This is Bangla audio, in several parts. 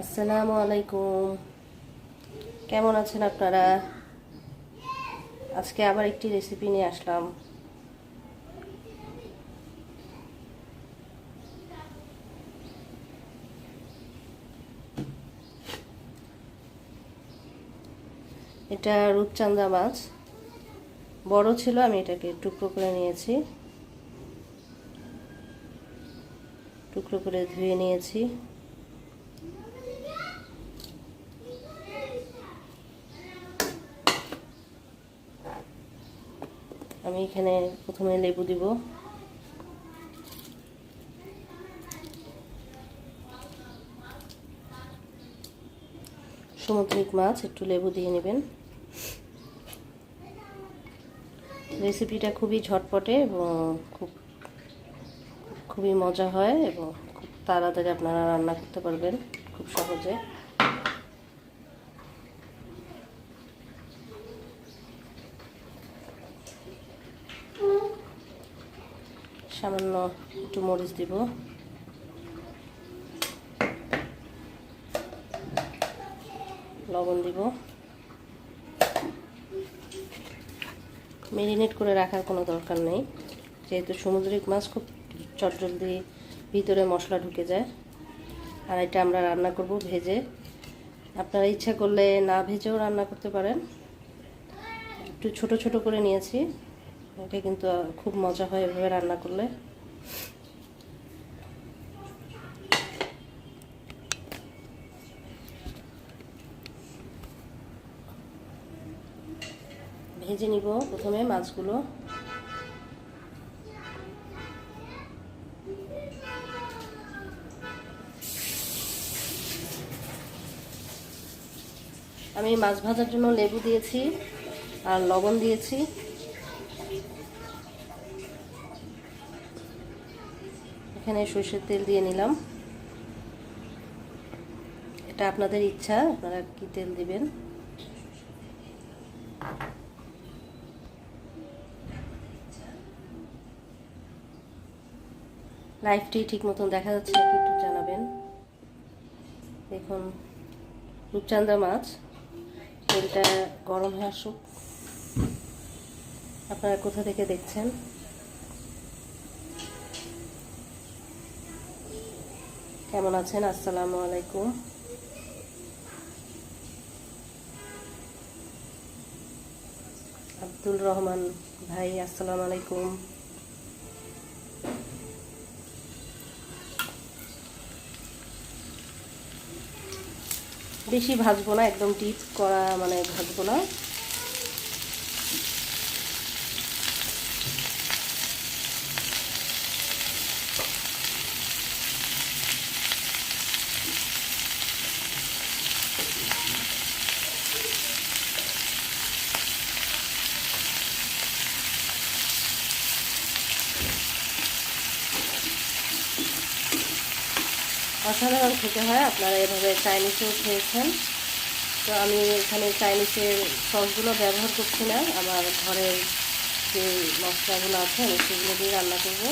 আসসালামু আলাইকুম। কেমন আছেন আপনারা? আজকে আবার একটি রেসিপি নিয়ে আসলাম। এটা রূপচান্দা মাছ। বড় ছিল, আমি এটাকে টুকরো করে নিয়েছি। টুকরো করে ধুয়ে নিয়েছি। এখানে প্রথমে লেবু দিব। সামুদ্রিক মাছ, একটু লেবু দিয়ে নেবেন। রেসিপিটা খুবই ঝটপটে এবং খুব খুবই মজা হয় এবং খুব তাড়াতাড়ি আপনারা রান্না করতে পারবেন খুব সহজে। সামান্য একটু মরিচ দিব। লবণ দিব। মেরিনেট করে রাখার কোনো দরকার নেই। যেহেতু সামুদ্রিক মাছ খুব চটজলদি ভিতরে মশলা ঢুকে যায়। আর এটা আমরা রান্না করব ভেজে। আপনারা ইচ্ছা করলে না ভেজেও রান্না করতে পারেন। একটু ছোট ছোট করে নিয়েছি। এটা কিন্তু খুব মজা হয় এভাবে রান্না করলে। ভেজে নিব প্রথমে মাছগুলো। আমি মাছ ভাজার জন্য লেবু দিয়েছি আর লবণ দিয়েছি। এখানে সর্ষের তেল দিয়ে নিলাম। এটা আপনাদের ইচ্ছা, আপনারা কি তেল দিবেন? লাইফটি ঠিক মতন দেখা যাচ্ছে নাকি একটু জানাবেন। দেখুন রূপচান্দা মাছ, তেলটা গরম হয়ে আসুক। আপনারা কোথা থেকে দেখছেন? কেমন আছেন? আসসালামু আলাইকুম। আব্দুল রহমান ভাই, আসসালামু আলাইকুম। বেশি ভাজবো না, একদম ডিপ করা মানে ভাজবো না। অসাধারণ খেতে হয়, আপনারা এভাবে চাইনিজেও খেয়েছেন। তো আমি এখানে চাইনিজের সসগুলো ব্যবহার করছি না, আমার ঘরের যে মশলাগুলো আছে আমি সেগুলো দিয়ে রান্না করব,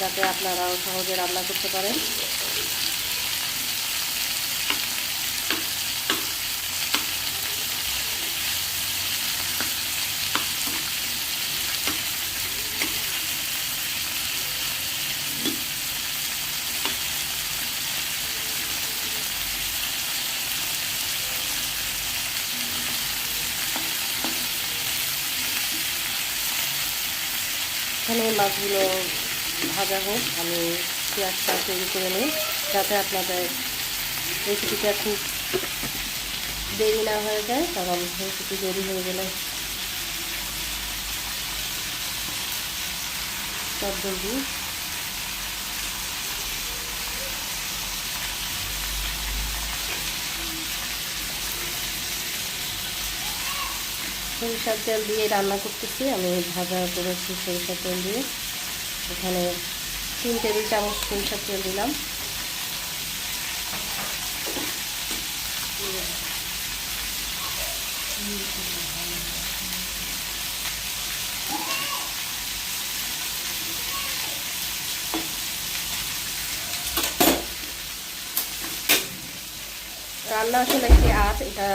যাতে আপনারাও সহজে রান্না করতে পারেন এখানে মাছগুলো ভাজা হোক, আমি পেঁয়াজটা তৈরি করে নিই, যাতে আপনাদের রেসিপিটা খুব দেরি না হয়ে যায়, কারণ রেসিপি দেরি হয়ে গেলে সব সরিষার তেল দিয়ে রান্না করতেছি। আমি ভাজা করেছি সরিষার তেল দিয়ে। এখানে তিন টেবিল চামচ সরিষার তেল দিলাম। রান্না আসলে একটি আর্ট এটা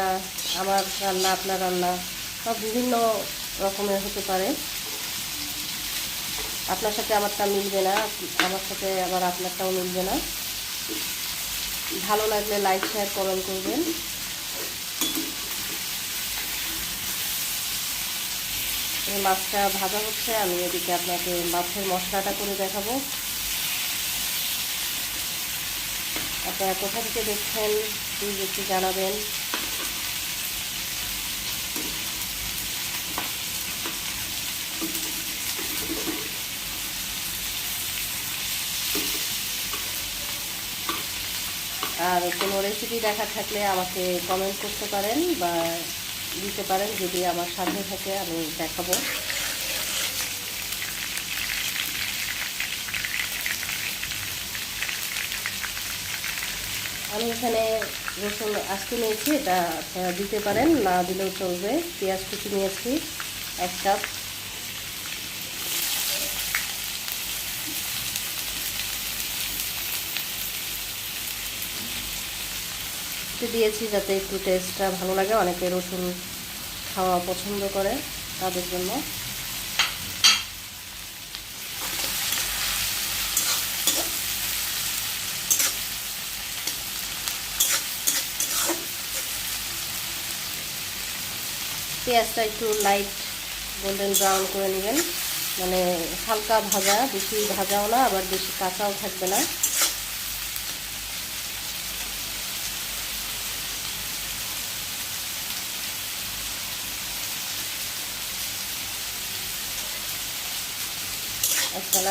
আমার রান্না, আপনার রান্না। বা বিভিন্ন রকমের হতে পারে। আপনার সাথে আমারটা মিলবে না, আমার সাথে আবার আপনারটাও মিলবে না। ভালো লাগলে লাইক শেয়ার কমেন্ট করবেন। এই মাছটা ভাজা হচ্ছে, আমি এদিকে আপনাকে মাছের মশলাটা করে দেখাবো। আপনারা কোথা থেকে দেখছেন প্লিজ একটু জানাবেন। কোনো রেসিপি দেখা থাকলে আমাকে কমেন্ট করতে পারেন বা দিতে পারেন যদি আমার সামনে থাকে, আমি দেখাবো। আমি এখানে রসুন আজকে নিয়েছি, এটা দিতে পারেন, না দিলেও চলবে। পেঁয়াজ কুচি নিয়েছি, এক কাপ। দিয়েছি যাতে একটু টেস্টটা ভালো লাগে। অনেকে রসুন খাওয়া পছন্দ করে তাদের জন্য। পেঁয়াজটা একটু লাইট গোল্ডেন ব্রাউন করে নেবেন। মানে হালকা ভাজা, বেশি ভাজাও না, আবার বেশি কাঁচাও থাকবে না।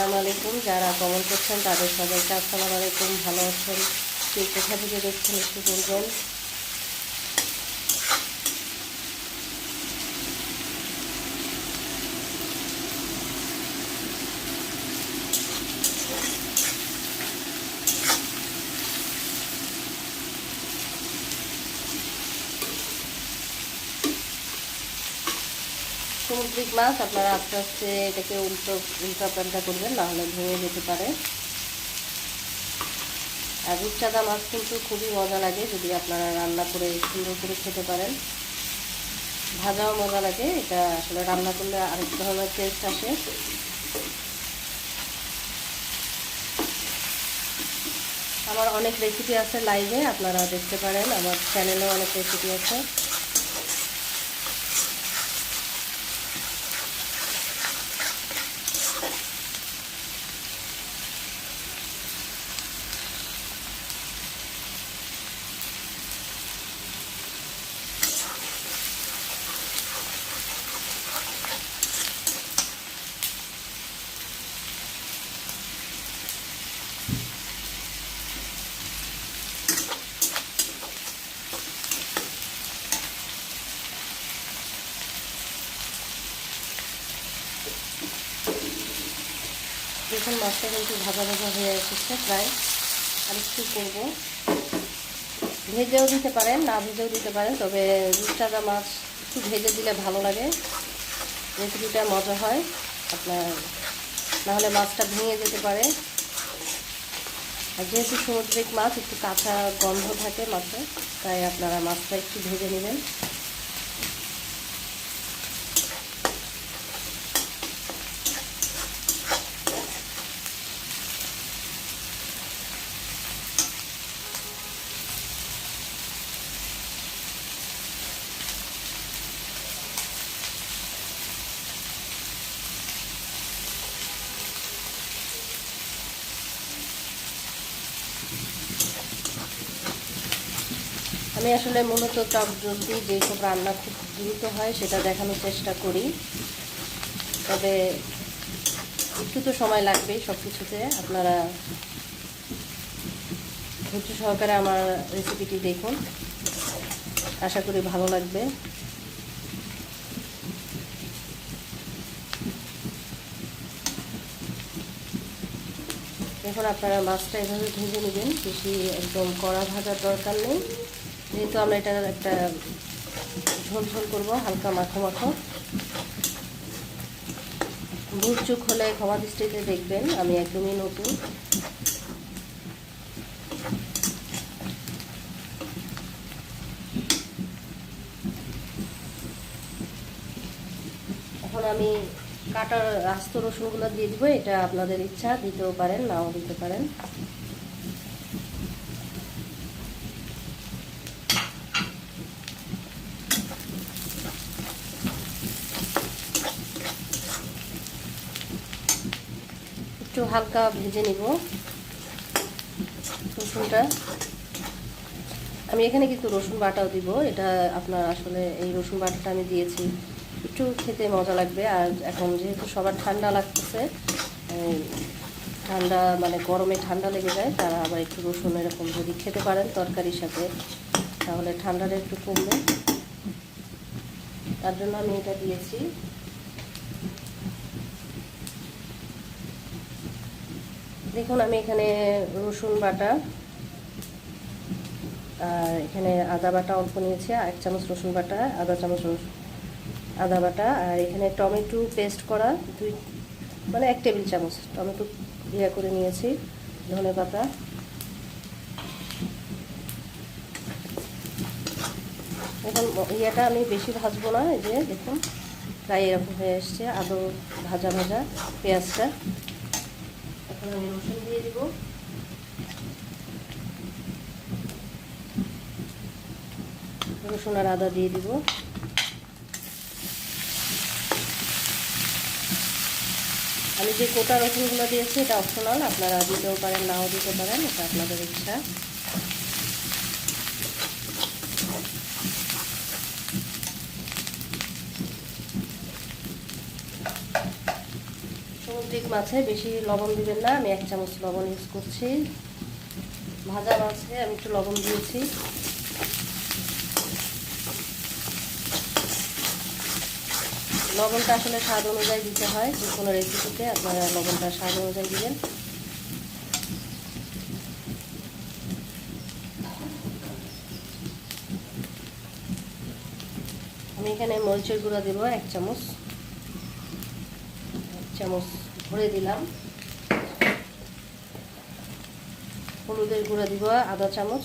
আসসালামু আলাইকুম। যারা কমেন্ট করছেন তাদের সবাইকে আসসালামু আলাইকুম। ভালো আছেন? কে কোথা থেকে দেখছেন একটু বলবেন। সামুদ্রিক মাছ, আপনারা আস্তে আস্তে এটাকে উল্টো, উল্টা পাল্টা করবেন নাহলে ভেঙে যেতে পারে। আর রূপচাঁদা মাছ কিন্তু খুবই মজা লাগে, যদি আপনারা রান্না করে সুন্দর করে খেতে পারেন। ভাজাও মজা লাগে, এটা আসলে রান্না করলে আরেক ধরনের টেস্ট আসে। আমার অনেক রেসিপি আছে লাইভে আপনারা দেখতে পারেন, আমার চ্যানেলেও অনেক রেসিপি আছে দেখুন মাছটা কিন্তু ভাজা ভাজা হয়ে এসেছে প্রায়। আর একটু করব। ভেজেও দিতে পারেন, না ভেজেও দিতে পারেন, তবে রূপচাঁদা মাছ একটু ভেজে দিলে ভালো লাগে। রেসিপিটা মজা হয় আপনার। নাহলে মাছটা ভেঙে যেতে পারে। আর যেহেতু সামুদ্রিক মাছ, একটু কাঁচা গন্ধ থাকে মাছে, তাই আপনারা মাছটা একটু ভেজে নেবেন। আমি আসলে মূলত টক জলদি যেসব রান্না খুব দ্রুত হয়, সেটা দেখানোর চেষ্টা করি। তবে একটু তো সময় লাগবেই সব কিছুতে আপনারা ধৈর্য সহকারে আমার রেসিপিটি দেখুন। আশা করি ভালো লাগবে। এখন আপনারা মাছটা এভাবে ভেজে নেবেন। বেশি একদম কড়া ভাজার দরকার নেই। যেহেতু আমরা এটা একটা ঝোল ঝোল করব, হালকা মাখো মাখো। ভুল চুক হলে ক্ষমা দৃষ্টিতে দেখবেন, আমি একদমই নতুন। এখন আমি কাটার আস্ত রসুনগুলো দিয়ে দেবো, এটা আপনাদের ইচ্ছা, দিতেও পারেন, নাও দিতে পারেন। হালকা ভেজে নিব। রসুনটা। আমি এখানে কিন্তু রসুন বাটাও দিব। এটা আপনার আসলে এই রসুন বাটাটা আমি দিয়েছি। একটু খেতে মজা লাগবে। আর এখন যেহেতু সবার ঠান্ডা লাগতেছে ঠান্ডা মানে গরমে ঠান্ডা লেগে যায়, তারা আবার একটু রসুন এরকম যদি খেতে পারেন তরকারির সাথে, তাহলে ঠান্ডাটা একটু কমবে। তার জন্য আমি এটা দিয়েছি। দেখুন, আমি এখানে রসুন বাটা, আর এখানে আদা বাটা অল্প নিয়েছি এক চামচ রসুন বাটা আদা চামচ আদা বাটা, আর এখানে টমেটো পেস্ট করা দুই মানে এক টেবিল চামচ টমেটো ইয়া করে নিয়েছি, ধনে পাতা। এখন ইয়েটা আমি বেশি ভাজবো না, এই যে দেখুন, প্রায় এরকম হয়ে এসছে, আদৌ ভাজা ভাজা পেঁয়াজটা। আমি রসুন দিয়ে দিব। রসুন আর আদা দিয়ে দিব। আমি যে কোটা রসুনগুলো দিয়েছি, এটা অপশনাল আপনারা দিতেও পারেন, নাও দিতে পারেন, এটা আপনাদের ইচ্ছা সামুদ্রিক মাছে বেশি লবণ দিবেন না, আমি এক চামচ লবণ ইউজ করছি। ভাজা মাছে আমি একটু লবণ দিয়েছি। লবণটা আসলে স্বাদ অনুযায়ী দিতে হয়, যে কোনো রেসিপিতে আপনারা লবণটা স্বাদ অনুযায়ী দিবেন। আমি এখানে মরিচের গুঁড়া দেবো এক চামচ। চামচ ভরে দিলাম। হলুদের গুঁড়া দিব আধা চামচ।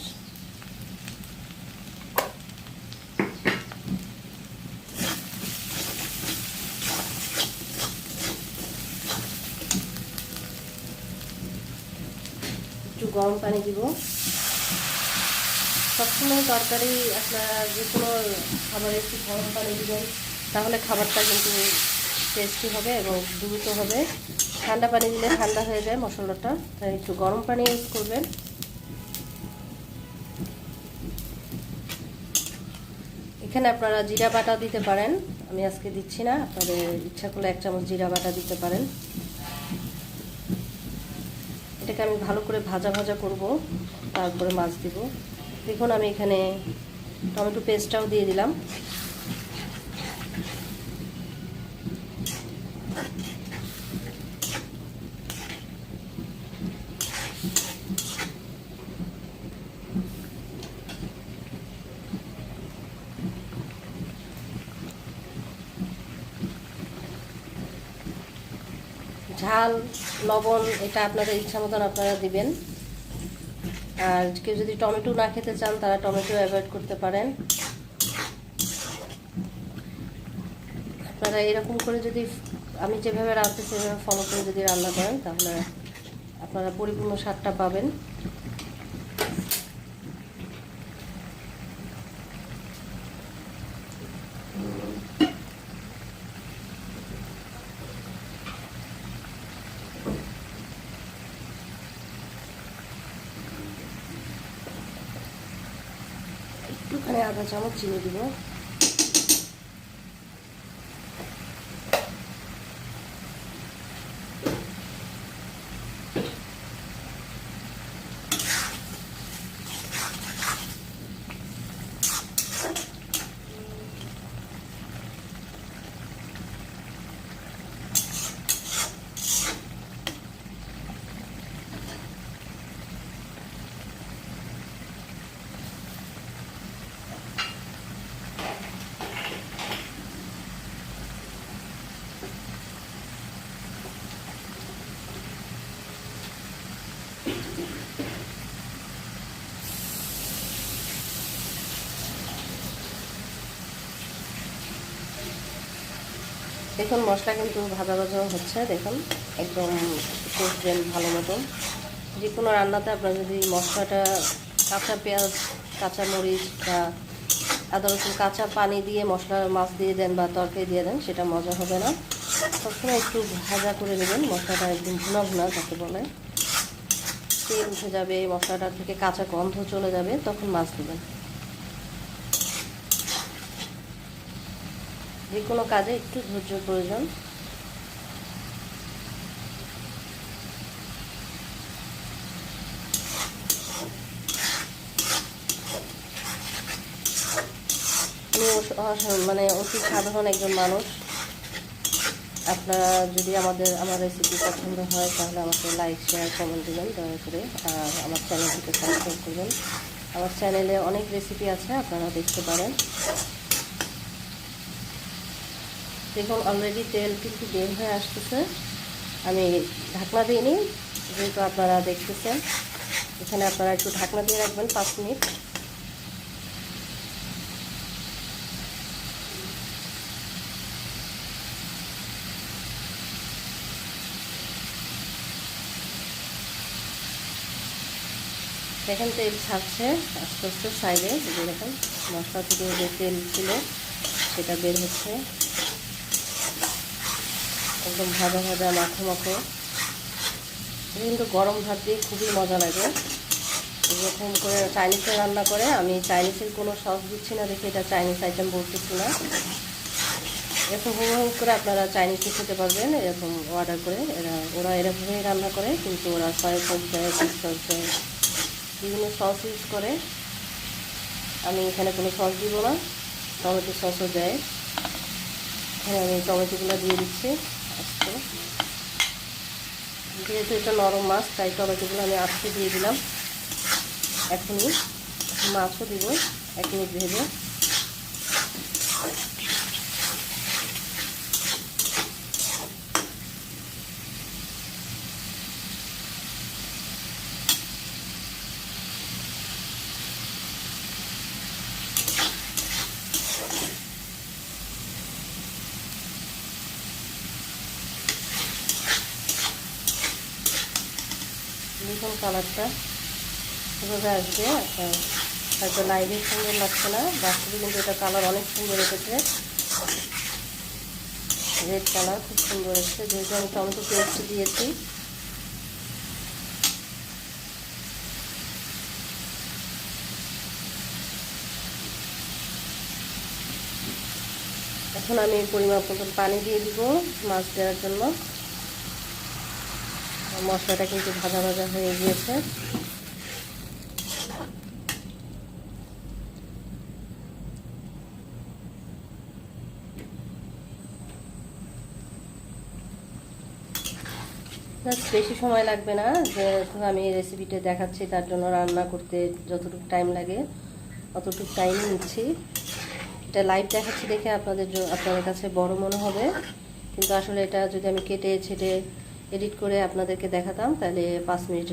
একটু গরম পানি দিব। সবসময় তরকারি আপনারা যে কোনো খাবারে একটু গরম পানি দিবেন, তাহলে খাবারটা কিন্তু টেস্টি হবে এবং দ্রুত হবে। ঠান্ডা পানি দিলে ঠান্ডা হয়ে যায় মশলাটা। তাই একটু গরম পানি ইউজ করবেন। এখানে আপনারা জিরা বাটা দিতে পারেন। আমি আজকে দিচ্ছি না, আপনাদের ইচ্ছা করলে এক চামচ জিরা বাটা দিতে পারেন। এটাকে আমি ভালো করে ভাজা ভাজা করব, তারপরে মাছ দিব। দেখুন আমি এখানে টমেটো পেস্টটাও দিয়ে দিলাম ঝাল লবণ, এটা আপনাদের ইচ্ছা মতন আপনারা দিবেন। আর কেউ যদি টমেটো না খেতে চান, তারা টমেটো অ্যাভয়েড করতে পারেন। আপনারা এরকম করে যদি, আমি যেভাবে রাঁধতে সেভাবে ফলো করে যদি রান্না করেন, তাহলে আপনারা পরিপূর্ণ স্বাদটা পাবেন। একটুখানি আধা চামচ চিনি দিব দেখুন, মশলা কিন্তু ভাজা ভাজা হচ্ছে, দেখুন, একদম কষবেন ভালো মতন। যে কোনো রান্নাতে আপনার যদি মশলাটা কাঁচা পেঁয়াজ, কাঁচা মরিচ বা আদা রসুন কাঁচা পানি দিয়ে মশলা মাছ দিয়ে দেন বা তরকারি দিয়ে দেন, সেটা মজা হবে না। সবসময় একটু ভাজা করে নেবেন, মশলাটা একদম ভুনা ভুনা যাকে বলে। তেল উঠে যাবে মশলাটা থেকে কাঁচা গন্ধ চলে যাবে, তখন মাছ দেবেন। যে কোনো কাজে একটু ধৈর্য প্রয়োজন। আমি মানে অতি সাধারণ একজন মানুষ। আপনারা যদি আমাদের আমার রেসিপি পছন্দ হয়, তাহলে আমাকে লাইক শেয়ার কমেন্ট দেবেন, দয়া করে। আর আমার চ্যানেলটিকে সাবস্ক্রাইব করবেন। আমার চ্যানেলে অনেক রেসিপি আছে, আপনারা দেখতে পারেন। দেখুন অলরেডি তেল কিন্তু বের হয়ে আসতেছে। আমি ঢাকনা দিইনি যেহেতু আপনারা দেখতেছেন। এখানে আপনারা একটু ঢাকনা দিয়ে রাখবেন পাঁচ মিনিট। দেখেন, তেল ছাড়ছে আস্তে আস্তে সাইডে। দেখেন, মশলা থেকে যে তেল ছিল, সেটা বের হচ্ছে। একদম ভাজা ভাজা মাখো মাখো। কিন্তু গরম ভাত দিয়ে খুবই মজা লাগে। এরকম করে চাইনিজে রান্না করে, আমি চাইনিজের কোনো সস দিচ্ছি না দেখে এটা চাইনিজ আইটেম বলতেছি না। এরকম করে আপনারা চাইনিজে খেতে পারবেন, এরকম অর্ডার করে। এরা, ওরা এরকমই রান্না করে, কিন্তু ওরা সয়া সস দেয় চিজ সস দেয়। বিভিন্ন সস ইউজ করে। আমি এখানে কোনো সস দিব না, টমেটো সসও দেয়। এখানে আমি টমেটোগুলো দিয়ে দিচ্ছি। আস্তে যেহেতু এটা নরম মাছ, তাই টমেটোগুলো আমি আস্তে দিয়ে দিলাম। এখনই মাছও দিব, এক মিনিট ভেজে। দেখুন কালারটা এভাবে আসবে একটা হয়তো লাইভে সুন্দর লাগছে না বাস্তবে কিন্তু এটা কালার অনেক সুন্দর এসেছে। রেড কালার খুব সুন্দর এসেছে, যেহেতু আমি টমেটো পেস্ট দিয়েছি। এখন আমি পরিমাপ মতন পানি দিয়ে দিব মাছ দেওয়ার জন্য। মশলাটা কিন্তু ভাজা ভাজা হয়ে গিয়েছে। বেশি সময় লাগবে না, যেহেতু আমি রেসিপিটা দেখাচ্ছি, তার জন্য রান্না করতে যতটুকু টাইম লাগে, অতটুকু টাইম নিচ্ছি। এটা লাইভ দেখাচ্ছি দেখে আপনাদের আপনাদের কাছে বড় মনে হবে। কিন্তু আসলে এটা যদি আমি কেটে ছেটে এডিট করে আপনাদেরকে দেখাতাম, তাহলে পাঁচ মিনিট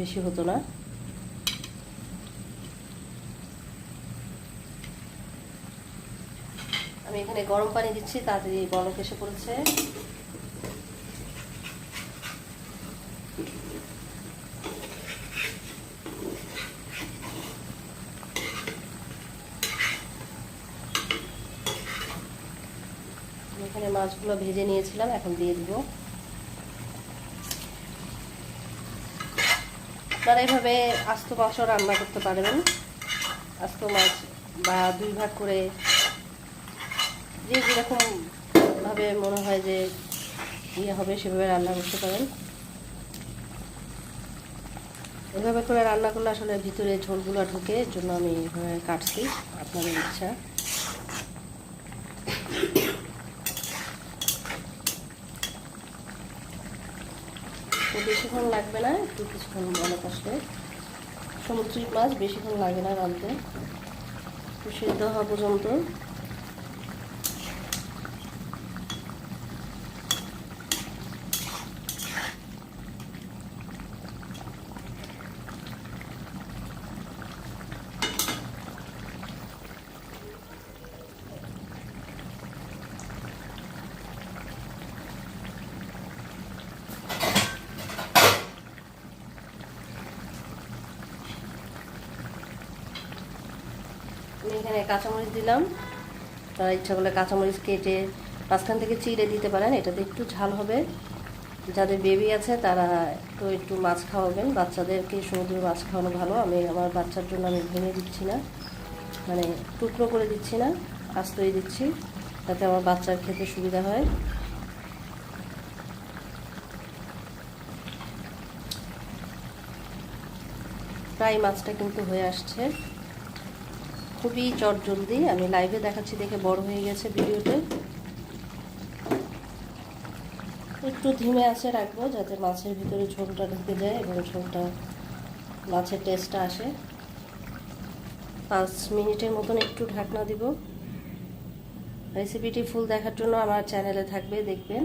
বেশি হতো না। আমি এখানে গরম পানি দিচ্ছি, তাড়াতাড়ি বলক এসে পড়েছে। এখানে মাছগুলো ভেজে নিয়েছিলাম, এখন দিয়ে দিব। আপনারা এভাবে আস্ত মাংস রান্না করতে পারবেন। আস্ত মাছ বা দুই ভাগ করে যে যেরকম ভাবে মনে হয় যে ইয়ে হবে সেভাবে রান্না করতে পারেন। এভাবে করে রান্না করলে আসলে ভিতরে ঝোলগুলো ঢুকে, এর জন্য আমি এভাবে কাটছি, আপনাদের ইচ্ছা। বেশিক্ষণ লাগবে না, একটু কিছুক্ষণ মনে কষ্টে সমুদ্রিক মাছ, বেশিক্ষণ লাগে না রাঁধতে। সেদ্ধ হওয়া পর্যন্ত। এখানে কাঁচামরিচ দিলাম। তারা ইচ্ছা করলে কাঁচামরিচ কেটে মাঝখান থেকে চিড়ে দিতে পারেন, এটাতে একটু ঝাল হবে। যাদের বেবি আছে, তারা একটু একটু মাছ খাওয়াবেন। বাচ্চাদেরকে সমুদ্র মাছ খাওয়ানো ভালো। আমি আমার বাচ্চার জন্য আমি ভেঙে দিচ্ছি না। মানে টুকরো করে দিচ্ছি না আস্তই দিচ্ছি, যাতে আমার বাচ্চার খেতে সুবিধা হয়। প্রায় মাছটা কিন্তু হয়ে আসছে। খুবই চট জলদি। আমি লাইভে দেখাচ্ছি দেখে বড় হয়ে গেছে ভিডিওতে। একটু ধিমে আছে রাখব যাতে মাছের ভিতরে ঝোলটা ঢুকে যায় এবং ঝোলটা মাছের টেস্টটা আসে। পাঁচ মিনিটের মতন একটু ঢাকনা দিব। রেসিপিটি ফুল দেখার জন্য আমার চ্যানেলে থাকবে, দেখবেন।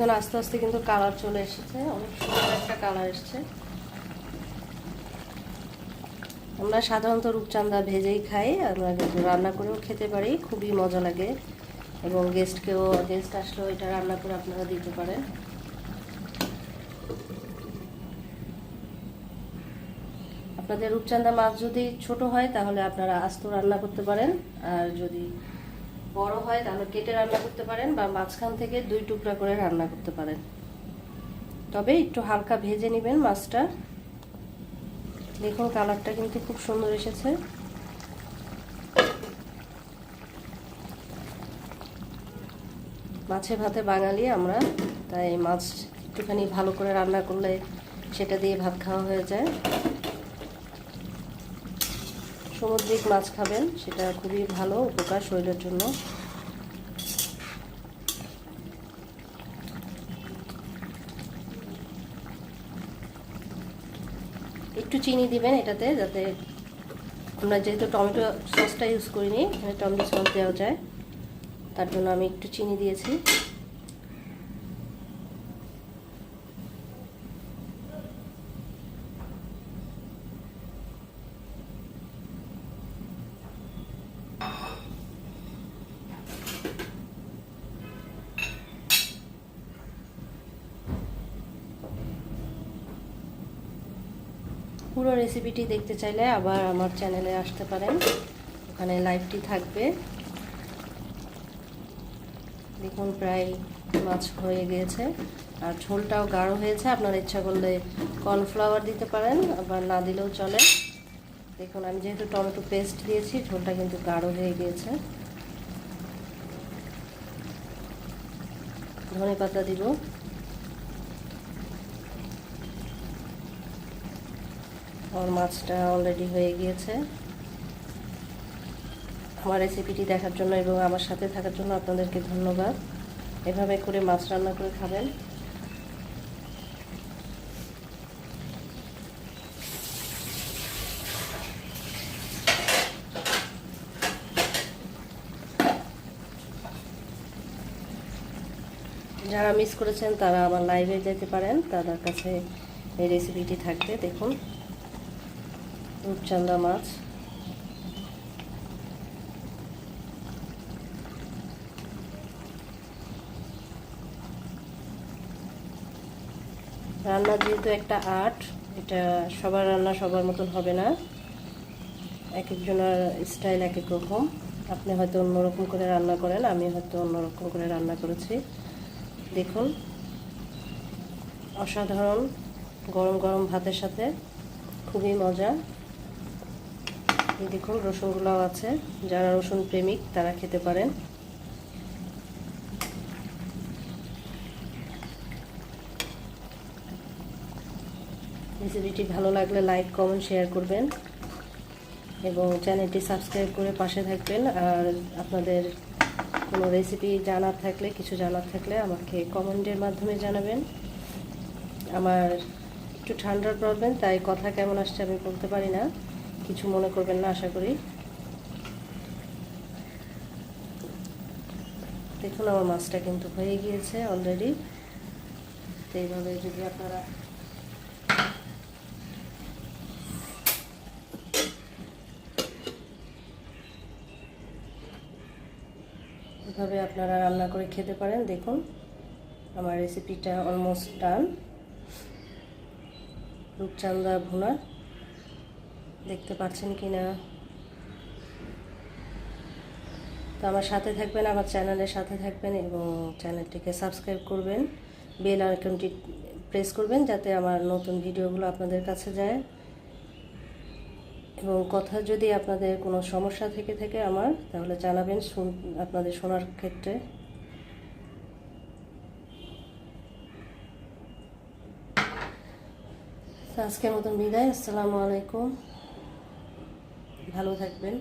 দেখুন আস্তে আস্তে কিন্তু কালার চলে এসেছে। অনেক সুন্দর একটা কালার এসছে। আমরা সাধারণত রূপচাঁদা ভেজেই খাই, আমরা কিন্তু রান্না করেও খেতে পারি, খুবই মজা লাগে। এবং গেস্টকেও গেস্ট আসলেও এটা রান্না করে আপনারা দিতে পারেন। আপনাদের রূপচাঁদা মাছ যদি ছোট হয়, তাহলে আপনারা আস্ত রান্না করতে পারেন। আর যদি বড় হয় তাহলে কেটে রান্না করতে পারেন বা মাঝখান থেকে দুই টুকরা করে রান্না করতে পারেন। তবে একটু হালকা ভেজে নেবেন মাছটা। দেখুন কালারটা কিন্তু খুব সুন্দর এসেছে। মাছে ভাতে বাঙালি আমরা, তাই মাছ একটুখানি ভালো করে রান্না করলে সেটা দিয়ে ভাত খাওয়া হয়ে যায়। সামুদ্রিক মাছ খাবেন, সেটা খুবই ভালো উপকার শরীরের জন্য। একটু চিনি দিবেন এটাতে, যাতে আমরা যেহেতু টমেটো সসটা ইউজ করিনি, এখানে টমেটো সস দেওয়া যায়, তার জন্য আমি একটু চিনি দিয়েছি। পুরো রেসিপিটি দেখতে চাইলে আবার আমার চ্যানেলে আসতে পারেন। ওখানে লাইভটি থাকবে। দেখুন, প্রায় মাছ হয়ে গিয়েছে। আর ঝোলটাও গাঢ় হয়েছে। আপনার ইচ্ছা করলে কর্নফ্লাওয়ার দিতে পারেন, আবার না দিলেও চলে। দেখুন, আমি যেহেতু টমেটো পেস্ট দিয়েছি, ঝোলটা কিন্তু গাঢ় হয়ে গিয়েছে। ধনে পাতা দিব। আমার মাছটা অলরেডি হয়ে গিয়েছে। আমার রেসিপিটি দেখার জন্য এবং আমার সাথে থাকার জন্য আপনাদেরকে ধন্যবাদ। এভাবে করে মাছ রান্না করে খাবেন। যারা মিস করেছেন, তারা আমার লাইভে যেতে পারেন। তাদের কাছে এই রেসিপিটি থাকবে, দেখুন। রূপচান্দা মাছ। রান্না যেহেতু একটা আর্ট, এটা সবার রান্না সবার মতন হবে না। এক একজনের স্টাইল এক এক রকম। আপনি হয়তো অন্যরকম করে রান্না করেন, আমি হয়তো অন্যরকম করে রান্না করেছি। দেখুন, অসাধারণ গরম গরম ভাতের সাথে, খুবই মজা। দেখুন, রসুনগুলোও আছে। যারা রসুন প্রেমিক, তারা খেতে পারেন। রেসিপিটি ভালো লাগলে লাইক, কমেন্ট, শেয়ার করবেন। এবং চ্যানেলটি সাবস্ক্রাইব করে পাশে থাকবেন। আর আপনাদের কোনো রেসিপি জানার থাকলে, কিছু জানার থাকলে আমাকে কমেন্টের মাধ্যমে জানাবেন। আমার একটু ঠান্ডার প্রবলেম তাই কথা কেমন আসছে আমি বলতে পারি না। কিছু মনে করবেন না, আশা করি। দেখুন, আমার মাছটা কিন্তু হয়ে গিয়েছে অলরেডি তো এইভাবে যদি আপনারা এভাবে আপনারা রান্না করে খেতে পারেন, দেখুন। আমার রেসিপিটা অলমোস্ট ডান রূপচান্দা ভুনা। দেখতে পাচ্ছেন কি না? তো আমার সাথে থাকবেন, আমার চ্যানেলের সাথে থাকবেন এবং চ্যানেলটিকে সাবস্ক্রাইব করবেন। বেল আইকনটি প্রেস করবেন যাতে আমার নতুন ভিডিওগুলো আপনাদের কাছে যায়। এবং কথা যদি আপনাদের কোনো সমস্যা থেকে থাকে আমার, তাহলে জানাবেন শুন, আপনাদের শোনার ক্ষেত্রে। আজকের মতন বিদায়, আসসালামু আলাইকুম। ভালো থাকবেন।